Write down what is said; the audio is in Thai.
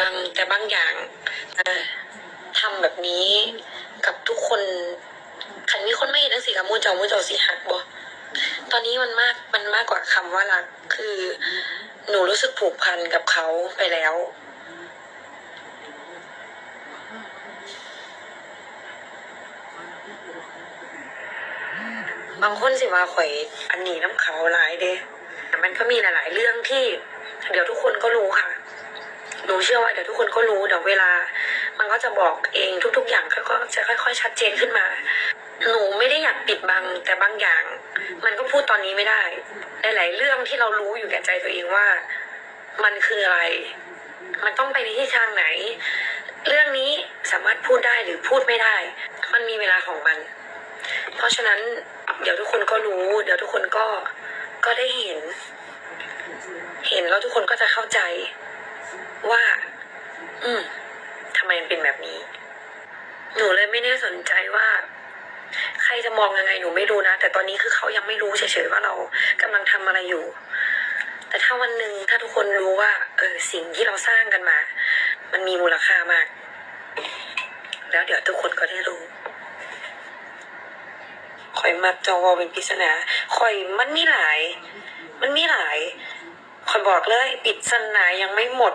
บังแต่บางอย่างทำแบบนี้กับทุกคนคันมีคนไม่เห็นทั้งสี่กับมูเจ้ามูเจ้าสีหักบ่ตอนนี้มันมากมันมากกว่าคำว่ารัก คือหนูรู้สึกผูกพันกับเขาไปแล้ว บางคนสิว่าข่อยอันนี้น้ำเขาหลายเด้แต่มันก็มีหลาย ๆ เรื่องที่ เดี๋ยวทุกคนก็รู้ค่ะ หนูเชื่อว่าเดี๋ยวทุกคนก็รู้เดี๋ยวเวลา มันก็จะบอกเองทุก ๆ อย่างก็จะค่อย ๆ ชัดเจนขึ้นมา หนูไม่ได้อยากปิดบังแต่บางอย่าง มันก็พูดตอนนี้ไม่ได้หลายๆเรื่องที่เรารู้อยู่แก่ใจตัวเองว่า มันคืออะไร มันต้องไปในทิศทางไหน เรื่องนี้สามารถพูดได้หรือพูดไม่ได้ มันมีเวลาของมัน เพราะฉะนั้นเดี๋ยวทุกคนก็รู้ เดี๋ยวทุกคนก็ก็ได้เห็น เห็นแล้วทุกคนก็จะเข้าใจ ว่า อืมทำไมมันเป็นแบบนี้ หนูเลยไม่ได้สนใจว่า ใครจะมองยังไงหนูไม่รู้นะ แต่ตอนนี้คือเขายังไม่รู้เฉยๆว่าเรากำลังทำอะไรอยู่ แต่ถ้าวันหนึ่งถ้าทุกคนรู้ว่า เออสิ่งที่เราสร้างกันมา มันมีมูลค่ามาก แล้วเดี๋ยวทุกคนก็ได้รู้ข่อยมักจอวอเป็นปริศนาข่อยมันมีหลาย มันมีหลายข่อยบอกเลยปริศนายังไม่หมด